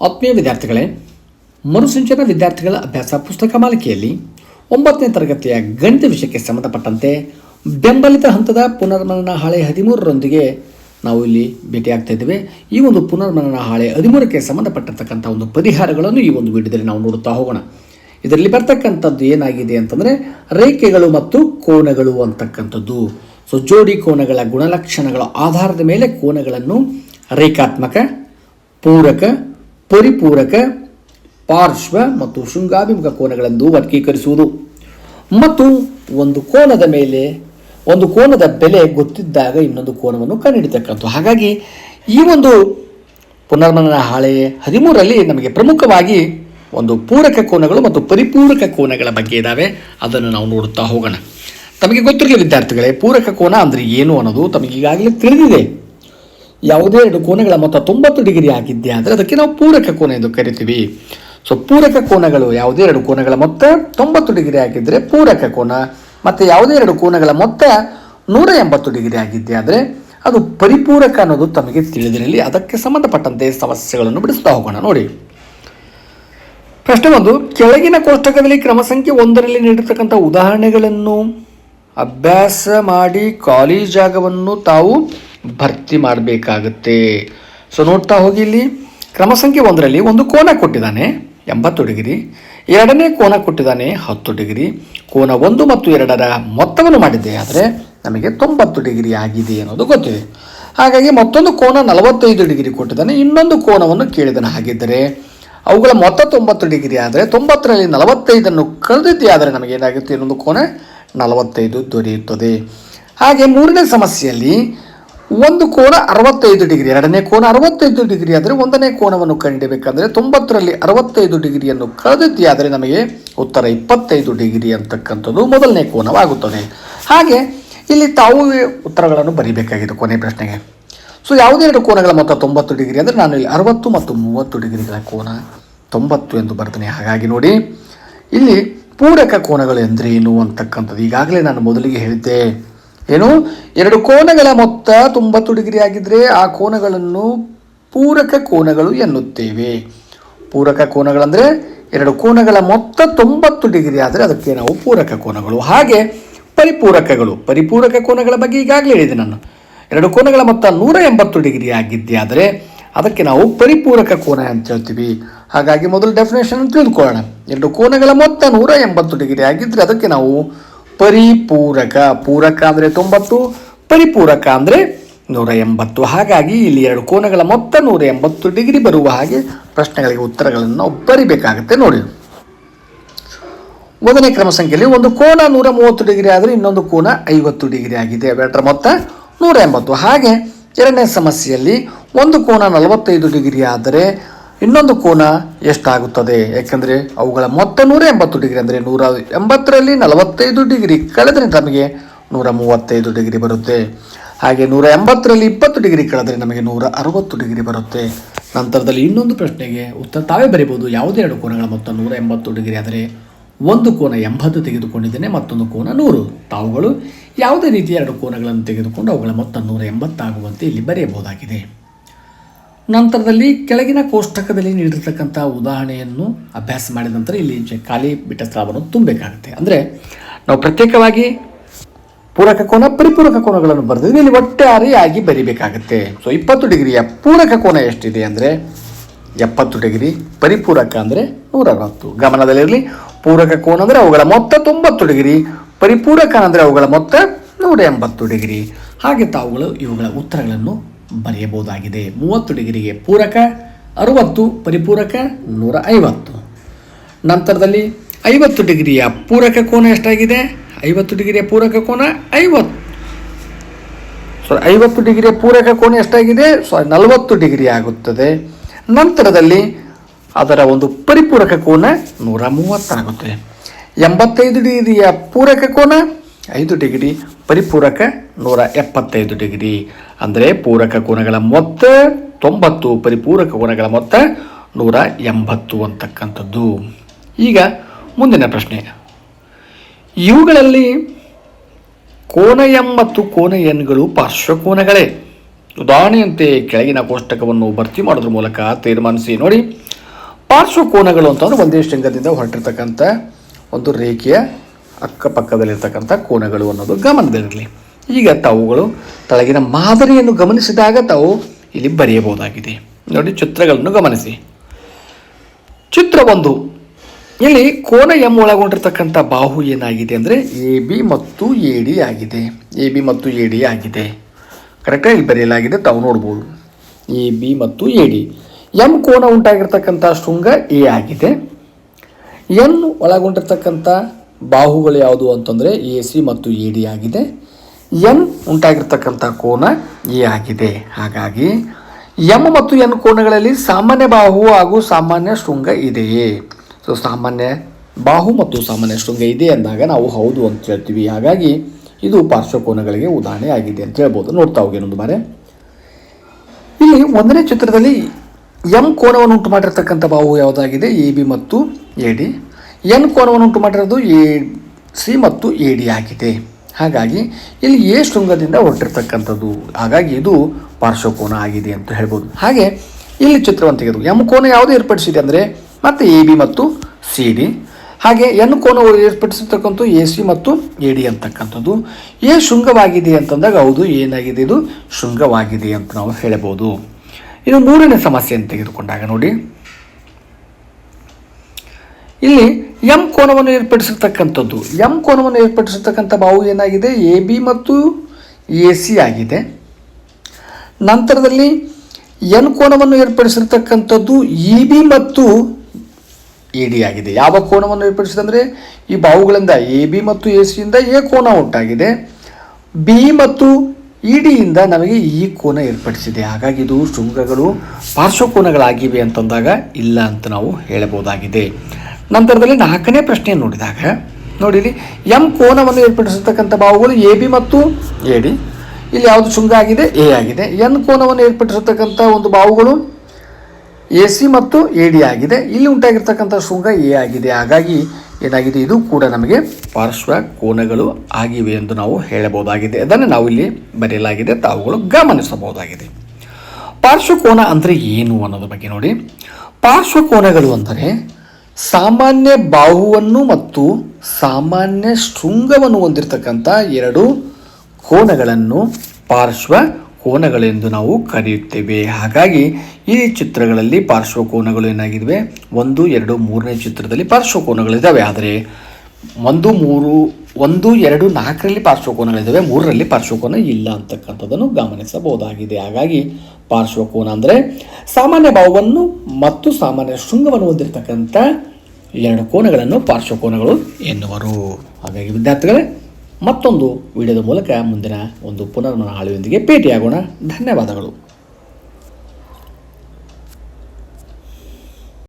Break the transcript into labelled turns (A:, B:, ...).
A: ಆತ್ಮೀಯ ವಿದ್ಯಾರ್ಥಿಗಳೇ ಮರುಸಂಚನ ವಿದ್ಯಾರ್ಥಿಗಳ ಅಭ್ಯಾಸ ಪುಸ್ತಕ ಮಾಲಿಕೆಯಲ್ಲಿ ಒಂಬತ್ತನೇ ತರಗತಿಯ ಗಣಿತ ವಿಷಯಕ್ಕೆ ಸಂಬಂಧಪಟ್ಟಂತೆ ಬೆಂಬಲಿತ ಹಂತದ ಪುನರ್ಮನನ ಹಾಳೆ ಹದಿಮೂರರೊಂದಿಗೆ ನಾವು ಇಲ್ಲಿ ಭೇಟಿಯಾಗ್ತಾ ಇದ್ದೇವೆ. ಈ ಒಂದು ಪುನರ್ಮನನ ಹಾಳೆ ಹದಿಮೂರಕ್ಕೆ ಸಂಬಂಧಪಟ್ಟಿರ್ತಕ್ಕಂಥ ಒಂದು ಪರಿಹಾರಗಳನ್ನು ಈ ಒಂದು ವಿಡಿಯೋದಲ್ಲಿ ನಾವು ನೋಡುತ್ತಾ ಹೋಗೋಣ. ಇದರಲ್ಲಿ ಬರ್ತಕ್ಕಂಥದ್ದು ಏನಾಗಿದೆ ಅಂತಂದರೆ ರೇಖೆಗಳು ಮತ್ತು ಕೋನಗಳು ಅಂತಕ್ಕಂಥದ್ದು. ಸೊ ಜೋಡಿ ಕೋನಗಳ ಗುಣಲಕ್ಷಣಗಳ ಆಧಾರದ ಮೇಲೆ ಕೋನಗಳನ್ನು ರೇಖಾತ್ಮಕ, ಪೂರಕ ಪರಿಪೂರಕ, ಪಾರ್ಶ್ವ ಮತ್ತು ಶೃಂಗಾಭಿಮುಖ ಕೋನಗಳೆಂದು ವರ್ಗೀಕರಿಸುವುದು. ಮತ್ತು ಒಂದು ಕೋನದ ಮೇಲೆ, ಒಂದು ಕೋನದ ಬೆಲೆ ಗೊತ್ತಿದ್ದಾಗ ಇನ್ನೊಂದು ಕೋನವನ್ನು ಕಂಡುಹಿಡಿತಕ್ಕಂಥ ಹಾಗಾಗಿ ಈ ಒಂದು ಪುನರ್ಮನನ ಹಾಳೆ ಹದಿಮೂರರಲ್ಲಿ ನಮಗೆ ಪ್ರಮುಖವಾಗಿ ಒಂದು ಪೂರಕ ಕೋನಗಳು ಮತ್ತು ಪರಿಪೂರಕ ಕೋನಗಳ ಬಗ್ಗೆ ಇದ್ದಾವೆ ಅದನ್ನು ನಾವು ನೋಡುತ್ತಾ ಹೋಗೋಣ. ತಮಗೆ ಗೊತ್ತಿರಲಿ ವಿದ್ಯಾರ್ಥಿಗಳೇ, ಪೂರಕ ಕೋನ ಅಂದರೆ ಏನು ಅನ್ನೋದು ತಮಗೆ ಈಗಾಗಲೇ ತಿಳಿದಿದೆ. ಯಾವುದೇ ಎರಡು ಕೋನಗಳ ಮೊತ್ತ ತೊಂಬತ್ತು ಡಿಗ್ರಿ ಆಗಿದ್ದೆ ಅಂದರೆ ಅದಕ್ಕೆ ನಾವು ಪೂರಕ ಕೋನ ಎಂದು ಕರಿತೀವಿ. ಸೊ ಪೂರಕ ಕೋನಗಳು ಯಾವುದೇ ಎರಡು ಕೋನಗಳ ಮೊತ್ತ ತೊಂಬತ್ತು ಡಿಗ್ರಿ ಆಗಿದ್ದರೆ ಪೂರಕ ಕೋನ ಮತ್ತು ಯಾವುದೇ ಎರಡು ಕೋನಗಳ ಮೊತ್ತ ನೂರ ಎಂಬತ್ತು ಡಿಗ್ರಿ ಆಗಿದ್ದೆ ಆದರೆ ಅದು ಪರಿಪೂರಕ ಅನ್ನೋದು ತಮಗೆ ತಿಳಿದಿರಲಿ. ಅದಕ್ಕೆ ಸಂಬಂಧಪಟ್ಟಂತೆ ಸಮಸ್ಯೆಗಳನ್ನು ಬಿಡಿಸ್ತಾ ಹೋಗೋಣ ನೋಡಿ. ಪ್ರಶ್ನೆ ಒಂದು, ಕೆಳಗಿನ ಕೋಷ್ಟಕದಲ್ಲಿ ಕ್ರಮ ಸಂಖ್ಯೆ ಒಂದರಲ್ಲಿ ನೀಡಿರ್ತಕ್ಕಂಥ ಉದಾಹರಣೆಗಳನ್ನು ಅಭ್ಯಾಸ ಮಾಡಿ, ಖಾಲಿ ಜಾಗವನ್ನು ತಾವು ಭರ್ತಿ ಮಾಡಬೇಕಾಗುತ್ತೆ. ಸೊ ನೋಡ್ತಾ ಹೋಗಿ ಇಲ್ಲಿ. ಕ್ರಮ ಸಂಖ್ಯೆ ಒಂದರಲ್ಲಿ ಒಂದು ಕೋನ ಕೊಟ್ಟಿದ್ದಾನೆ, ಎಂಬತ್ತು ಡಿಗ್ರಿ. ಎರಡನೇ ಕೋನ ಕೊಟ್ಟಿದ್ದಾನೆ, ಹತ್ತು ಡಿಗ್ರಿ. ಕೋನ ಒಂದು ಮತ್ತು ಎರಡರ ಮೊತ್ತವನ್ನು ಮಾಡಿದ್ದೆ, ಆದರೆ ನಮಗೆ ತೊಂಬತ್ತು ಡಿಗ್ರಿ ಆಗಿದೆ ಅನ್ನೋದು ಗೊತ್ತಿದೆ ಹಾಗಾಗಿ ಮತ್ತೊಂದು ಕೋನ ನಲವತ್ತೈದು ಡಿಗ್ರಿ ಕೊಟ್ಟಿದ್ದಾನೆ, ಇನ್ನೊಂದು ಕೋನವನ್ನು ಕೇಳಿದನು ಹಾಗಿದ್ದರೆ. ಅವುಗಳ ಮೊತ್ತ ತೊಂಬತ್ತು ಡಿಗ್ರಿ ಆದರೆ ತೊಂಬತ್ತರಲ್ಲಿ ನಲವತ್ತೈದನ್ನು ಕಳೆದಿದ್ದೆ, ಆದರೆ ನಮಗೆ ಏನಾಗುತ್ತೆ ಇನ್ನೊಂದು ಕೋನ ನಲವತ್ತೈದು ದೊರೆಯುತ್ತದೆ. ಹಾಗೆ ಮೂರನೇ ಸಮಸ್ಯೆಯಲ್ಲಿ ಒಂದು ಕೋನ ಅರವತ್ತೈದು ಡಿಗ್ರಿ, ಎರಡನೇ ಕೋನ ಅರವತ್ತೈದು ಡಿಗ್ರಿ ಆದರೆ ಒಂದನೇ ಕೋನವನ್ನು ಕಂಡಿಬೇಕಂದ್ರೆ ತೊಂಬತ್ತರಲ್ಲಿ ಅರವತ್ತೈದು ಡಿಗ್ರಿಯನ್ನು ಕಳೆದಿದ್ದೆ, ಆದರೆ ನಮಗೆ ಉತ್ತರ ಇಪ್ಪತ್ತೈದು ಡಿಗ್ರಿ ಅಂತಕ್ಕಂಥದ್ದು ಮೊದಲನೇ ಕೋನವಾಗುತ್ತದೆ. ಹಾಗೆ ಇಲ್ಲಿ ತಾವು ಉತ್ತರಗಳನ್ನು ಬರೀಬೇಕಾಗಿದೆ ಕೊನೆ ಪ್ರಶ್ನೆಗೆ. ಸೊ ಯಾವುದೇ ಎರಡು ಕೋನಗಳ ಮೊತ್ತ ತೊಂಬತ್ತು ಡಿಗ್ರಿ ಅಂದರೆ ನಾನು ಇಲ್ಲಿ ಅರವತ್ತು ಮತ್ತು ಮೂವತ್ತು ಡಿಗ್ರಿಗಳ ಕೋನ ತೊಂಬತ್ತು ಎಂದು ಬರ್ತೇನೆ ಹಾಗಾಗಿ ನೋಡಿ, ಇಲ್ಲಿ ಪೂರಕ ಕೋನಗಳು ಎಂದರೆ ಏನು ಅಂತಕ್ಕಂಥದ್ದು ಈಗಾಗಲೇ ನಾನು ಮೊದಲಿಗೆ ಹೇಳಿದ್ದೆ. ಏನು? ಎರಡು ಕೋನಗಳ ಮೊತ್ತ ತೊಂಬತ್ತು ಡಿಗ್ರಿ ಆಗಿದ್ದರೆ ಆ ಕೋನಗಳನ್ನು ಪೂರಕ ಕೋನಗಳು ಎನ್ನುತ್ತೇವೆ. ಪೂರಕ ಕೋನಗಳಂದರೆ ಎರಡು ಕೋನಗಳ ಮೊತ್ತ ತೊಂಬತ್ತು ಡಿಗ್ರಿ ಆದರೆ ಅದಕ್ಕೆ ನಾವು ಪೂರಕ ಕೋನಗಳು. ಹಾಗೆ ಪರಿಪೂರಕಗಳು. ಪರಿಪೂರಕ ಕೋನಗಳ ಬಗ್ಗೆ ಈಗಾಗಲೇ ಹೇಳಿದೆ ನಾನು. ಎರಡು ಕೋನಗಳ ಮೊತ್ತ ನೂರ ಎಂಬತ್ತು ಡಿಗ್ರಿ ಆಗಿದ್ದೆ ಆದರೆ ಅದಕ್ಕೆ ನಾವು ಪರಿಪೂರಕ ಕೋನ ಅಂತ ಹೇಳ್ತೀವಿ. ಹಾಗಾಗಿ ಮೊದಲು ಡೆಫಿನೇಷನ್ ತಿಳಿದುಕೊಳ್ಳೋಣ. ಎರಡು ಕೋನಗಳ ಮೊತ್ತ ನೂರ ಎಂಬತ್ತು ಡಿಗ್ರಿ ಆಗಿದ್ದರೆ ಅದಕ್ಕೆ ನಾವು ಪರಿಪೂರಕ, ಪೂರಕ ಅಂದರೆ ತೊಂಬತ್ತು, ಪರಿಪೂರಕ ಅಂದರೆ ನೂರ ಎಂಬತ್ತು. ಹಾಗಾಗಿ ಇಲ್ಲಿ ಎರಡು ಕೋನಗಳ ಮೊತ್ತ ನೂರ ಎಂಬತ್ತು ಡಿಗ್ರಿ ಬರುವ ಹಾಗೆ ಪ್ರಶ್ನೆಗಳಿಗೆ ಉತ್ತರಗಳನ್ನು ನಾವು ಬರಿಬೇಕಾಗುತ್ತೆ ನೋಡಿ. ಮೊದಲನೇ ಕ್ರಮ ಸಂಖ್ಯೆಯಲ್ಲಿ ಒಂದು ಕೋನ ನೂರ ಮೂವತ್ತು ಡಿಗ್ರಿ ಆದರೆ ಇನ್ನೊಂದು ಕೋನ ಐವತ್ತು ಡಿಗ್ರಿ ಆಗಿದೆ. ಅವೆರಡರ ಮೊತ್ತ ನೂರ ಎಂಬತ್ತು. ಹಾಗೆ ಎರಡನೇ ಸಮಸ್ಯೆಯಲ್ಲಿ ಒಂದು ಕೋನ ನಲವತ್ತೈದು ಡಿಗ್ರಿ ಆದರೆ ಇನ್ನೊಂದು ಕೋನ ಎಷ್ಟಾಗುತ್ತದೆ? ಯಾಕೆಂದರೆ ಅವುಗಳ ಮೊತ್ತ ನೂರ ಎಂಬತ್ತು ಡಿಗ್ರಿ ಅಂದರೆ ನೂರ ಎಂಬತ್ತರಲ್ಲಿ ನಲವತ್ತೈದು ಡಿಗ್ರಿ. ಕಳೆದರೆ ನಮಗೆ ನೂರ ಮೂವತ್ತೈದು ಡಿಗ್ರಿ ಬರುತ್ತೆ. ಹಾಗೆ ನೂರ ಎಂಬತ್ತರಲ್ಲಿ ಇಪ್ಪತ್ತು ಡಿಗ್ರಿ ಕಳೆದರೆ ನಮಗೆ ನೂರ ಅರವತ್ತು ಡಿಗ್ರಿ ಬರುತ್ತೆ. ನಂತರದಲ್ಲಿ ಇನ್ನೊಂದು ಪ್ರಶ್ನೆಗೆ ಉತ್ತರ ತಾವೇ ಬರೀಬೋದು ಯಾವುದೇ ಎರಡು ಕೋನಗಳ ಮೊತ್ತ ನೂರ ಎಂಬತ್ತು ಡಿಗ್ರಿ ಆದರೆ ಒಂದು ಕೋನ ಎಂಬತ್ತು ತೆಗೆದುಕೊಂಡಿದ್ದೇನೆ, ಮತ್ತೊಂದು ಕೋನ ನೂರು. ತಾವುಗಳು ಯಾವುದೇ ರೀತಿಯ ಎರಡು ಕೋನಗಳನ್ನು ತೆಗೆದುಕೊಂಡು ಅವುಗಳ ಮೊತ್ತ ನೂರ ಎಂಬತ್ತಾಗುವಂತೆ ಇಲ್ಲಿ ಬರೆಯಬಹುದಾಗಿದೆ. ನಂತರದಲ್ಲಿ ಕೆಳಗಿನ ಕೋಷ್ಟಕದಲ್ಲಿ ನೀಡಿರ್ತಕ್ಕಂಥ ಉದಾಹರಣೆಯನ್ನು ಅಭ್ಯಾಸ ಮಾಡಿದ ನಂತರ ಇಲ್ಲಿ ಖಾಲಿ ಬಿಟ್ಟ ಸ್ಥಳವನ್ನು ತುಂಬಬೇಕಾಗುತ್ತೆ. ಅಂದರೆ ನಾವು ಪ್ರತ್ಯೇಕವಾಗಿ ಪೂರಕ ಕೋನ, ಪರಿಪೂರಕ ಕೋನಗಳನ್ನು ಬರೆದಿದ್ವಿ ಇಲ್ಲಿ ಒಟ್ಟಾರೆಯಾಗಿ ಬರಿಬೇಕಾಗುತ್ತೆ. ಸೊ ಇಪ್ಪತ್ತು ಡಿಗ್ರಿಯ ಪೂರಕ ಕೋನ ಎಷ್ಟಿದೆ ಅಂದರೆ ಎಪ್ಪತ್ತು ಡಿಗ್ರಿ, ಪರಿಪೂರಕ ಅಂದರೆ ನೂರ ಅರವತ್ತು ಗಮನದಲ್ಲಿರಲಿ ಪೂರಕ ಕೋನ ಅಂದರೆ ಅವುಗಳ ಮೊತ್ತ ತೊಂಬತ್ತು ಡಿಗ್ರಿ, ಪರಿಪೂರಕ ಅಂದರೆ ಅವುಗಳ ಮೊತ್ತ ನೂರ ಎಂಬತ್ತು ಡಿಗ್ರಿ. ಹಾಗೆ ತಾವುಗಳು ಇವುಗಳ ಉತ್ತರಗಳನ್ನು ಬರೆಯಬಹುದಾಗಿದೆ. ಮೂವತ್ತು ಡಿಗ್ರಿಗೆ ಪೂರಕ, ಅರುವತ್ತು ಪರಿಪೂರಕ ನೂರ ಐವತ್ತು ನಂತರದಲ್ಲಿ ಐವತ್ತು ಡಿಗ್ರಿಯ ಪೂರಕ ಕೋನ ಎಷ್ಟಾಗಿದೆ? ಐವತ್ತು ಡಿಗ್ರಿಯ ಪೂರಕ ಕೋನ ಐವತ್ತು. ಸಾರಿ ಐವತ್ತು ಡಿಗ್ರಿಯ ಪೂರಕ ಕೋನ ಎಷ್ಟಾಗಿದೆ? ಸಾರಿ ನಲವತ್ತು ಡಿಗ್ರಿ ಆಗುತ್ತದೆ. ನಂತರದಲ್ಲಿ ಅದರ ಒಂದು ಪರಿಪೂರಕ ಕೋನ ನೂರ ಮೂವತ್ತಾಗುತ್ತೆ ಎಂಬತ್ತೈದು ಡಿಗ್ರಿಯ ಪೂರಕ ಕೋನ ಐದು ಡಿಗ್ರಿ ಪರಿಪೂರಕ ನೂರ ಎಪ್ಪತ್ತೈದು ಡಿಗ್ರಿ. ಅಂದರೆ ಪೂರಕ ಕೋನಗಳ ಮೊತ್ತ ತೊಂಬತ್ತು, ಪರಿಪೂರಕ ಕೋನಗಳ ಮೊತ್ತ ನೂರ ಎಂಬತ್ತು ಅಂತಕ್ಕಂಥದ್ದು. ಈಗ ಮುಂದಿನ ಪ್ರಶ್ನೆ. ಇವುಗಳಲ್ಲಿ ಕೋನ ಎಂ ಮತ್ತು ಕೋನ ಎನ್ಗಳು ಪಾರ್ಶ್ವಕೋನಗಳೇ ಉದಾಹರಣೆಯಂತೆ ಕೆಳಗಿನ ಕೋಷ್ಟಕವನ್ನು ಭರ್ತಿ ಮಾಡೋದ್ರ ಮೂಲಕ ತೀರ್ಮಾನಿಸಿ ನೋಡಿ. ಪಾರ್ಶ್ವಕೋನಗಳು ಅಂತಂದ್ರೆ ಒಂದೇ ಶೃಂಗದಿಂದ ಹೊರಟಿರ್ತಕ್ಕಂಥ ಒಂದು ರೇಖೆಯ ಅಕ್ಕಪಕ್ಕದಲ್ಲಿರ್ತಕ್ಕಂಥ ಕೋನಗಳು ಅನ್ನೋದು ಗಮನದಲ್ಲಿರಲಿ ಈಗ ತಾವುಗಳು ತಳಗಿನ ಮಾದರಿಯನ್ನು ಗಮನಿಸಿದಾಗ ತಾವು ಇಲ್ಲಿ ಬರೆಯಬಹುದಾಗಿದೆ. ನೋಡಿ ಚಿತ್ರಗಳನ್ನು ಗಮನಿಸಿ. ಚಿತ್ರ ಒಂದು. ಇಲ್ಲಿ ಕೋನ ಎಂ ಒಳಗೊಂಡಿರ್ತಕ್ಕಂಥ ಬಾಹು ಏನಾಗಿದೆ ಅಂದರೆ ಎ, ಬಿ ಮತ್ತು ಎ, ಡಿ ಆಗಿದೆ. ಎ, ಬಿ ಮತ್ತು ಎ, ಡಿ ಆಗಿದೆ. ಕರೆಕ್ಟಾಗಿ ಇಲ್ಲಿ ಬರೆಯಲಾಗಿದೆ, ತಾವು ನೋಡ್ಬೋದು. ಎ, ಬಿ ಮತ್ತು ಎ, ಡಿ. ಎಂ ಕೋನ ಉಂಟಾಗಿರ್ತಕ್ಕಂಥ ಶೃಂಗ ಎ ಆಗಿದೆ. ಎನ್ ಒಳಗೊಂಡಿರ್ತಕ್ಕಂಥ ಬಾಹುಗಳು ಯಾವುದು ಅಂತಂದರೆ ಎ ಸಿ ಮತ್ತು ಎ ಡಿ ಆಗಿದೆ. ಎನ್ ಉಂಟಾಗಿರ್ತಕ್ಕಂಥ ಕೋನ ಎ ಆಗಿದೆ. ಹಾಗಾಗಿ ಎಂ ಮತ್ತು ಎನ್ ಕೋನಗಳಲ್ಲಿ ಸಾಮಾನ್ಯ ಬಾಹು ಹಾಗೂ ಸಾಮಾನ್ಯ ಶೃಂಗ ಇದೆಯೇ? ಸೊ ಸಾಮಾನ್ಯ ಬಾಹು ಮತ್ತು ಸಾಮಾನ್ಯ ಶೃಂಗ ಇದೆ ಅಂದಾಗ ನಾವು ಹೌದು ಅಂತ ಹೇಳ್ತೀವಿ. ಹಾಗಾಗಿ ಇದು ಪಾರ್ಶ್ವಕೋನಗಳಿಗೆ ಉದಾಹರಣೆ ಆಗಿದೆ ಅಂತ ಹೇಳ್ಬೋದು. ನೋಡ್ತಾ ಹೋಗಿ ಒಂದು ಬಾರಿ. ಇಲ್ಲಿ ಒಂದನೇ ಚಿತ್ರದಲ್ಲಿ ಎಂ ಕೋನವನ್ನು ಉಂಟು ಮಾಡಿರ್ತಕ್ಕಂಥ ಬಾಹು ಯಾವುದಾಗಿದೆ? ಎ ಬಿ ಮತ್ತು ಎ ಡಿ. ಎನ್ ಕೋನವನ್ನು ಉಂಟು ಮಾಡಿರೋದು ಎ ಸಿ ಮತ್ತು ಎ ಡಿ ಆಗಿದೆ. ಹಾಗಾಗಿ ಇಲ್ಲಿ ಎ ಶೃಂಗದಿಂದ ಹೊರಟಿರ್ತಕ್ಕಂಥದ್ದು. ಹಾಗಾಗಿ ಇದು ಪಾರ್ಶ್ವಕೋನ ಆಗಿದೆ ಅಂತ ಹೇಳ್ಬೋದು. ಹಾಗೆ ಇಲ್ಲಿ ಚಿತ್ರವನ್ನು ತೆಗೆದು ಎಂ ಕೋನ ಯಾವುದು ಏರ್ಪಡಿಸಿದೆ ಅಂದರೆ ಮತ್ತು ಎ ಬಿ ಮತ್ತು ಸಿ ಡಿ. ಹಾಗೆ ಎನ್ ಕೋನ ಏರ್ಪಡಿಸಿರ್ತಕ್ಕಂಥ ಎ ಸಿ ಮತ್ತು ಎ ಡಿ ಅಂತಕ್ಕಂಥದ್ದು. ಎ ಶೃಂಗವಾಗಿದೆ ಅಂತಂದಾಗ ಹೌದು, ಏನಾಗಿದೆ? ಇದು ಶೃಂಗವಾಗಿದೆ ಅಂತ ನಾವು ಹೇಳಬಹುದು ಇನ್ನು ಮೂರನೇ ಸಮಸ್ಯೆಯನ್ನು ತೆಗೆದುಕೊಂಡಾಗ ನೋಡಿ. ಇಲ್ಲಿ ಎಂ ಕೋನವನ್ನು ಏರ್ಪಡಿಸಿರ್ತಕ್ಕಂಥದ್ದು ಎಂ ಕೋನವನ್ನು ಏರ್ಪಡಿಸಿರ್ತಕ್ಕಂಥ ಬಾವು ಏನಾಗಿದೆ? ಎ ಬಿ ಮತ್ತು ಎ ಸಿ ಆಗಿದೆ. ನಂತರದಲ್ಲಿ ಎನ್ ಕೋನವನ್ನು ಏರ್ಪಡಿಸಿರ್ತಕ್ಕಂಥದ್ದು ಇ ಬಿ ಮತ್ತು ಎ ಡಿ ಆಗಿದೆ. ಯಾವ ಕೋನವನ್ನು ಏರ್ಪಡಿಸಿದೆ ಅಂದರೆ ಈ ಬಾವುಗಳಿಂದ ಎ ಬಿ ಮತ್ತು ಎ ಸಿಯಿಂದ ಎ ಕೋನ ಉಂಟಾಗಿದೆ. ಬಿ ಮತ್ತು ಇ ಡಿಯಿಂದ ನಮಗೆ ಈ ಕೋನ ಏರ್ಪಡಿಸಿದೆ. ಹಾಗಾಗಿ ಇದು ಶೃಂಗಗಳು ಪಾರ್ಶ್ವಕೋನಗಳಾಗಿವೆ ಅಂತಂದಾಗ ಇಲ್ಲ ಅಂತ ನಾವು ಹೇಳಬಹುದಾಗಿದೆ. ನಂತರದಲ್ಲಿ ನಾಲ್ಕನೇ ಪ್ರಶ್ನೆಯನ್ನು ನೋಡಿದಾಗ, ನೋಡಿರಿ ಎಂ ಕೋನವನ್ನು ಏರ್ಪಡಿಸತಕ್ಕಂಥ ಬಾಹುಗಳು ಎ ಬಿ ಮತ್ತು ಎ ಡಿ ಇಲ್ಲಿ ಯಾವುದು ಶೃಂಗ ಆಗಿದೆ? ಎ ಆಗಿದೆ. ಎನ್ ಕೋನವನ್ನು ಏರ್ಪಡಿಸತಕ್ಕಂಥ ಒಂದು ಬಾಹುಗಳು ಎ ಸಿ ಮತ್ತು ಎ ಡಿ ಆಗಿದೆ. ಇಲ್ಲಿ ಉಂಟಾಗಿರ್ತಕ್ಕಂಥ ಶೃಂಗ ಎ ಆಗಿದೆ. ಹಾಗಾಗಿ ಏನಾಗಿದೆ? ಇದು ಕೂಡ ನಮಗೆ ಪಾರ್ಶ್ವ ಕೋನಗಳು ಆಗಿವೆ ಎಂದು ನಾವು ಹೇಳಬಹುದಾಗಿದೆ. ಅದನ್ನು ನಾವು ಇಲ್ಲಿ ಬರೆಯಲಾಗಿದೆ. ತಾವುಗಳು ಗಮನಿಸಬಹುದಾಗಿದೆ. ಪಾರ್ಶ್ವಕೋನ ಅಂದರೆ ಏನು ಅನ್ನೋದ್ರ ಬಗ್ಗೆ ನೋಡಿ. ಪಾರ್ಶ್ವಕೋನಗಳು ಅಂದರೆ ಸಾಮಾನ್ಯ ಬಾಹುವನ್ನು ಮತ್ತು ಸಾಮಾನ್ಯ ಶೃಂಗವನ್ನು ಹೊಂದಿರತಕ್ಕಂಥ ಎರಡು ಕೋನಗಳನ್ನು ಪಾರ್ಶ್ವ ಕೋನಗಳೆಂದು ನಾವು ಕರೆಯುತ್ತೇವೆ. ಹಾಗಾಗಿ ಈ ಚಿತ್ರಗಳಲ್ಲಿ ಪಾರ್ಶ್ವ ಕೋನಗಳು ಏನಾಗಿವೆ ಒಂದು, ಎರಡು, ಮೂರನೇ ಚಿತ್ರದಲ್ಲಿ ಪಾರ್ಶ್ವ ಕೋನಗಳಿದ್ದಾವೆ. ಆದರೆ ಒಂದು, ಮೂರು ಒಂದು, ಎರಡು, ನಾಲ್ಕರಲ್ಲಿ ಪಾರ್ಶ್ವಕೋನಗಳಿದ್ದಾವೆ, ಮೂರರಲ್ಲಿ ಪಾರ್ಶ್ವಕೋನ ಇಲ್ಲ ಅಂತಕ್ಕಂಥದ್ದನ್ನು ಗಮನಿಸಬಹುದಾಗಿದೆ. ಹಾಗಾಗಿ ಪಾರ್ಶ್ವಕೋನ ಅಂದರೆ ಸಾಮಾನ್ಯ ಭಾವವನ್ನು ಮತ್ತು ಸಾಮಾನ್ಯ ಶೃಂಗವನ್ನು ಹೊಂದಿರತಕ್ಕಂಥ ಎರಡು ಕೋನಗಳನ್ನು ಪಾರ್ಶ್ವಕೋನಗಳು ಎನ್ನುವರು. ಹಾಗಾಗಿ ವಿದ್ಯಾರ್ಥಿಗಳೇ, ಮತ್ತೊಂದು ವಿಡಿಯೋದ ಮೂಲಕ ಮುಂದಿನ ಒಂದು ಪುನರ್ಮನ ಹಾಳುವಿನೊಂದಿಗೆ ಭೇಟಿಯಾಗೋಣ. ಧನ್ಯವಾದಗಳು.